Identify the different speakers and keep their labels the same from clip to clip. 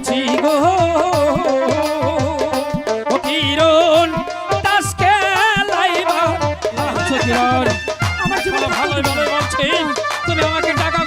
Speaker 1: আছি গো। কিরণ তাসকে লাইবা আচ্ছা,
Speaker 2: আমার জীবন
Speaker 1: ভালো ভালো বলছি। তুমি আমাকে টাকা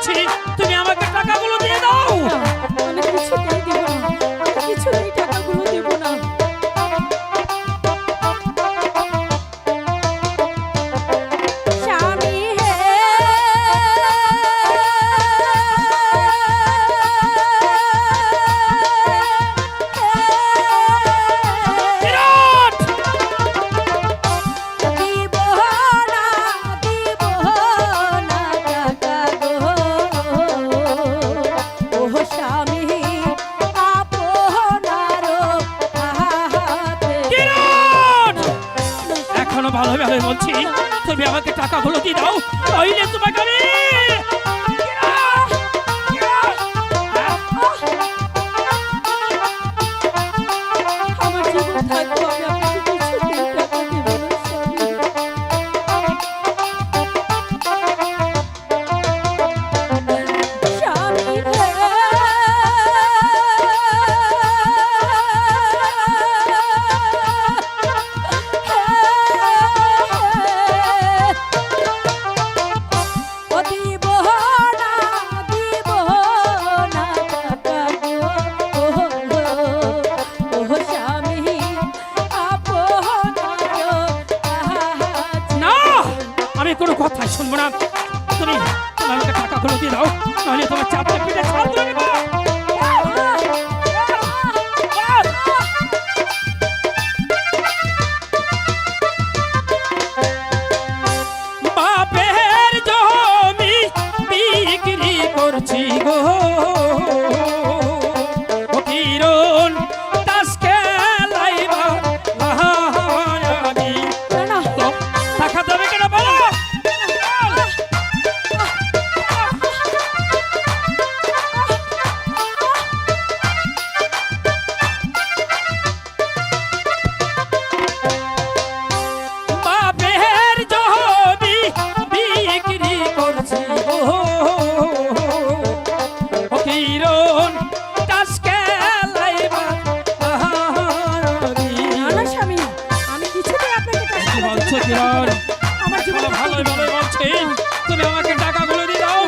Speaker 1: 起 ভালোভাবে বলছি তুমি আমাকে টাকাগুলো দিয়ে দাও। তাইলে তোমাকে আমি।
Speaker 2: আমি
Speaker 1: কোনো কথা শুনব না। তুমি তোমার টাকাগুলো দিয়ে দাও, নাহলে তোমার চাপটা
Speaker 2: পেটে
Speaker 1: ছাড়
Speaker 2: আমার জীবন
Speaker 1: ভালো ভালো বলছি। তুমি আমাকে টাকাগুলো দিয়ে দাও।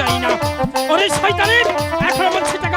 Speaker 2: চাই না। ওরে
Speaker 1: শয়তানের এখন
Speaker 2: আমার
Speaker 1: সেটা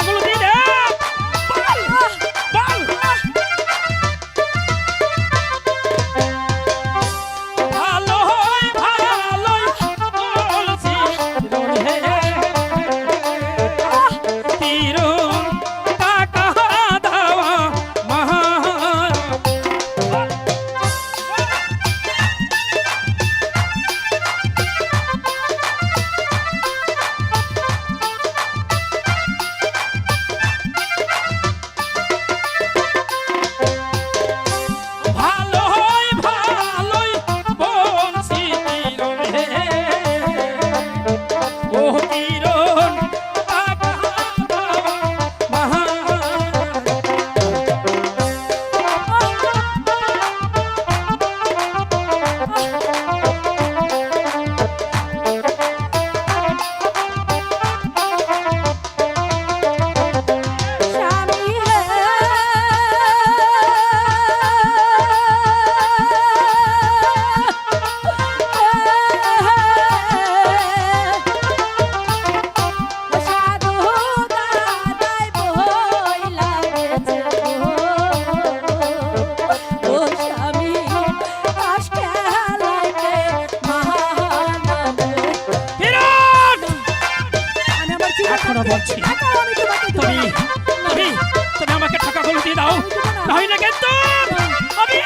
Speaker 1: বলছি। তুমি তুমি তুমি আমাকে টাকাগুলো দিয়ে দাও। নইলে কিন্তু আমি